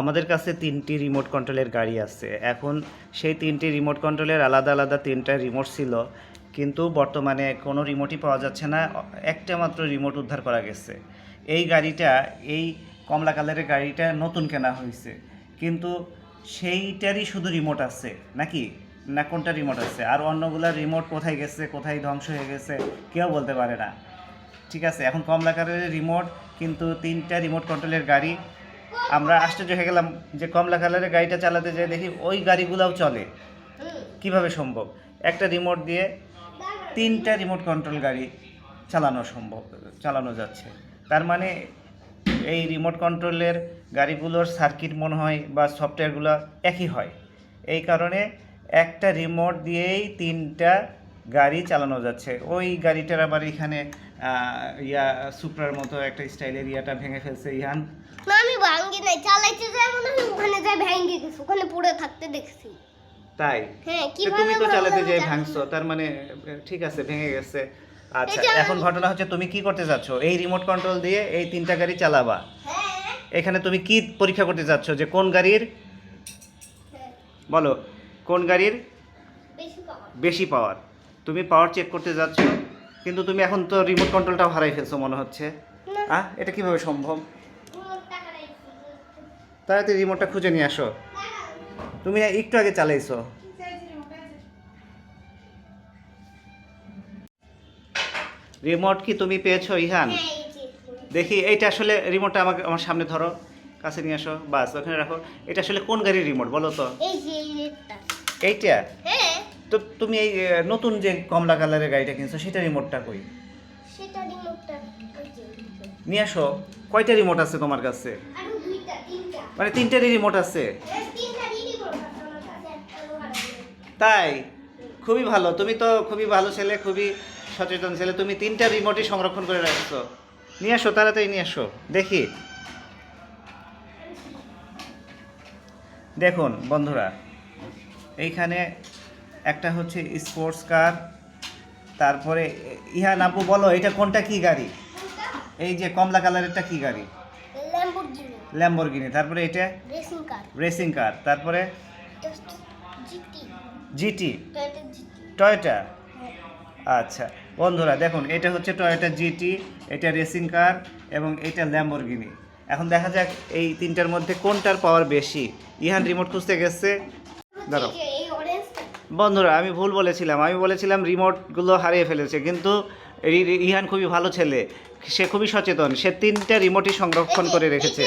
আমাদের কাছে তিনটি রিমোট কন্ট্রোলের গাড়ি আছে। এখন সেই তিনটি রিমোট কন্ট্রোলের আলাদা আলাদা তিনটা রিমোট ছিল, কিন্তু বর্তমানে কোনো রিমোটই পাওয়া যাচ্ছে না। একটা মাত্র রিমোট উদ্ধার করা গেছে। এই গাড়িটা, এই কমলা কালারের গাড়িটা নতুন কেনা হয়েছে। কিন্তু সেইটারই শুধু রিমোট আছে, নাকি? না কোনটা রিমোট আছে? আর অন্যগুলা রিমোট কোথায় গেছে, কোথায় ধ্বংস হয়ে গেছে, কেউ বলতে পারে না। ঠিক আছে, এখন কমলা কালারের রিমোট কিন্তু তিনটা রিমোট কন্ট্রোলের গাড়ি আমরা আশ্চর্য হয়ে গেলাম যে কমলা কালারের গাড়িটা চালাতে যাই দেখি ওই গাড়িগুলোও চলে। কীভাবে সম্ভব? একটা রিমোট দিয়ে তিনটা রিমোট কন্ট্রোল গাড়ি চালানো সম্ভব, চালানো যাচ্ছে। তার মানে এই রিমোট কন্ট্রোলের গাড়িগুলোর সার্কিট মনে হয় বা সফটওয়্যারগুলো একই হয়। এই কারণে একটা রিমোট দিয়েই তিনটা গাড়ি চালানো যাচ্ছে। ওই গাড়িটার আবার এখানে ইয়া, সুপ্রার মতো একটা স্টাইলের ইয়াটা ভেঙে ফেলছে ইহান। ভাঙ্গি নাই চালাইতে যাই মনে হয় ওখানে যাই ভেঙে গেছে ওখানে পড়ে থাকতে দেখছি। তাই? হ্যাঁ তুমি তো চালাতে যাই ভাঙছো তার মানে ঠিক আছে ভেঙে গেছে। আচ্ছা এখন ঘটনা হচ্ছে তুমি কি করতে যাচ্ছ? এই রিমোট কন্ট্রোল দিয়ে এই তিনটা গাড়ি চালাবা। হ্যাঁ। এখানে তুমি কি পরীক্ষা করতে যাচ্ছ? যে কোন গাড়ির? হ্যাঁ, বলো কোন গাড়ির? বেশি পাওয়ার তুমি পাওয়ার চেক করতে যাচ্ছ কিন্তু তুমি এখন তো রিমোট কন্ট্রোলটাও হারাই ফেলছো মনে হচ্ছে। আহ এটা কীভাবে সম্ভব। তাড়াতাড়ি রিমোটটা খুঁজে নিয়ে আসো। তুমি একটু আগে চালাইছো। রিমোট কি তুমি পেয়েছ ইহান? হ্যাঁ। দেখি এইটা আসলে রিমোটটা আমাকে আমার সামনে ধরো কাছে নিয়ে আসো। বাস ওখানে রাখো। এটা আসলে কোন গাড়ির রিমোট বলো তো। এইটা? হ্যাঁ। তো তুমি এই নতুন যে কমলা কালারের গাড়িটা কিনছো সেটা রিমোটটা কই। নিয়ে আসো। কয়টা রিমোট আছে তোমার কাছে? মানে তিনটারই রিমোট আছে? তাই? খুবই ভালো। তুমি তো খুবই ভালো ছেলে, খুবই সচেতন ছেলে। তুমি তিনটা রিমোটই সংরক্ষণ করে রাখছো। নিয়ে আসো, তাড়াতাড়ি নিয়ে আসো। দেখি। দেখুন, বন্ধুরা, এইখানে একটা হচ্ছে স্পোর্টস কার তারপরে ইহা আপু বলো, এটা কোনটা কি গাড়ি? এই যে কমলা কালারেরটা কি গাড়ি? ল্যাম্বরগিনি তারপরে এটা রেসিং কার রেসিং কার তারপরে জিটি টয়োটা টয়টা আচ্ছা বন্ধুরা দেখুন এটা হচ্ছে টয়োটা জিটি এটা রেসিং কার এবং এটা ল্যাম্বরগিনি এখন দেখা যাক এই তিনটার মধ্যে কোনটার পাওয়ার বেশি। ইহান রিমোট খুঁজতে গেছে। ধরো বন্ধুরা আমি ভুল বলেছিলাম। আমি বলেছিলাম রিমোটগুলো হারিয়ে ফেলেছে কিন্তু ইহান খুবই ভালো ছেলে। সে খুবই সচেতন। সে তিনটা রিমোটই সংরক্ষণ করে রেখেছে।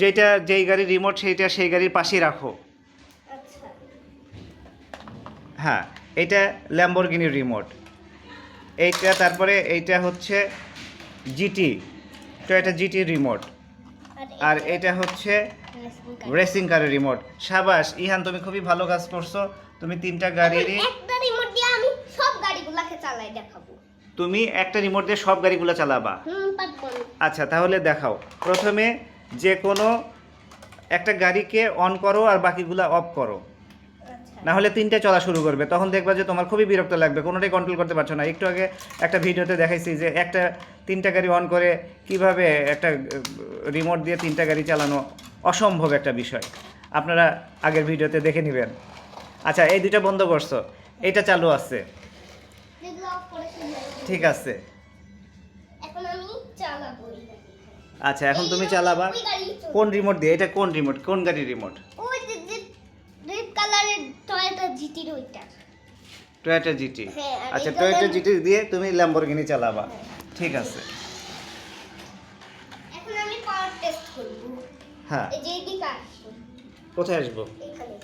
যেটা যেই গাড়ির রিমোট সেইটা সেই গাড়ির পাশেই রাখো। আচ্ছা। হ্যাঁ এটা ল্যাম্বরগিনির রিমোট এইটা তারপরে এইটা হচ্ছে জিটি তো এটা জিটি রিমোট আর এটা হচ্ছে রেসিং রেসিং কারের রিমোট সাবাস ইহান তুমি খুবই ভালো কাজ করছ। তুমি তিনটা গাড়িরই একটা রিমোট দিয়ে আমি সব গাড়িগুলোকে চালাই দেখাবো। তুমি একটা রিমোট দিয়ে সব গাড়িগুলো চালাবা। আচ্ছা তাহলে দেখাও। প্রথমে যে কোনো একটা গাড়িকে অন করো আর বাকিগুলো অফ করো। আচ্ছা। না হলে তিনটে চলা শুরু করবে। তখন দেখবা যে তোমার খুবই বিরক্ত লাগবে। কোনোটাই কন্ট্রোল করতে পারছ না। একটু আগে একটা ভিডিওতে দেখাইছি যে একটা তিনটা গাড়ি অন করে কীভাবে একটা রিমোট দিয়ে তিনটা গাড়ি চালানো অসম্ভব একটা বিষয়। আপনারা আগের ভিডিওতে দেখে নেবেন। আচ্ছা এই দুইটা বন্ধ করছ। এটা চালু আছে যেগুলো অফ করে শুনলাম। ঠিক আছে। এখন আমি চালাবো আচ্ছা এখন তুমি চালাবা। কোন রিমোট দিয়ে? এটা কোন রিমোট কোন গাড়ির রিমোট ওই যে রেড কালারের টয়োটা জিটির ওইটা। টয়োটা জিটি হ্যাঁ, আচ্ছা টয়োটা জিটি দিয়ে তুমি ল্যাম্বরগিনি চালাবা। ঠিক আছে। এখন আমি পাওয়ার টেস্ট করব। হ্যাঁ। এই যে কোথায় আসব? এখানে।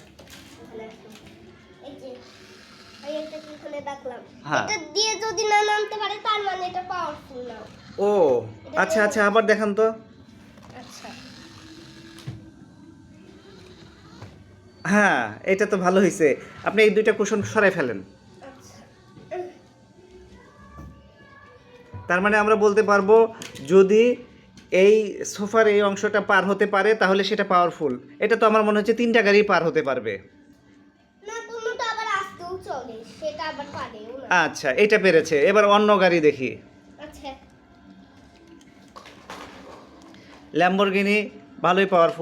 এই যে কি হ্যাঁ। এটা দিয়ে যদি না নামতে পারে তার মানে এটা পাওয়ারফুল না। ও আচ্ছা আচ্ছা আবার দেখান তো। আচ্ছা। হ্যাঁ এটা তো ভালো হয়েছে আপনি এই দুইটা কুশন সরাই ফেলেন। আচ্ছা। তার মানে আমরা বলতে পারব যদি এই সোফার এই অংশটা পার হতে পারে তাহলে সেটা পাওয়ারফুল এটা তো আমার মনে হচ্ছে তিনটা গাড়ি পার হতে পারবে না কোনোটা আবার আসতেও চলে সেটা আবার পারেও না আচ্ছা এটা পেরেছে। এবার অন্য গাড়ি দেখি। আচ্ছা। ল্যাম্বরগিনি ভালোই পাওয়ারফুল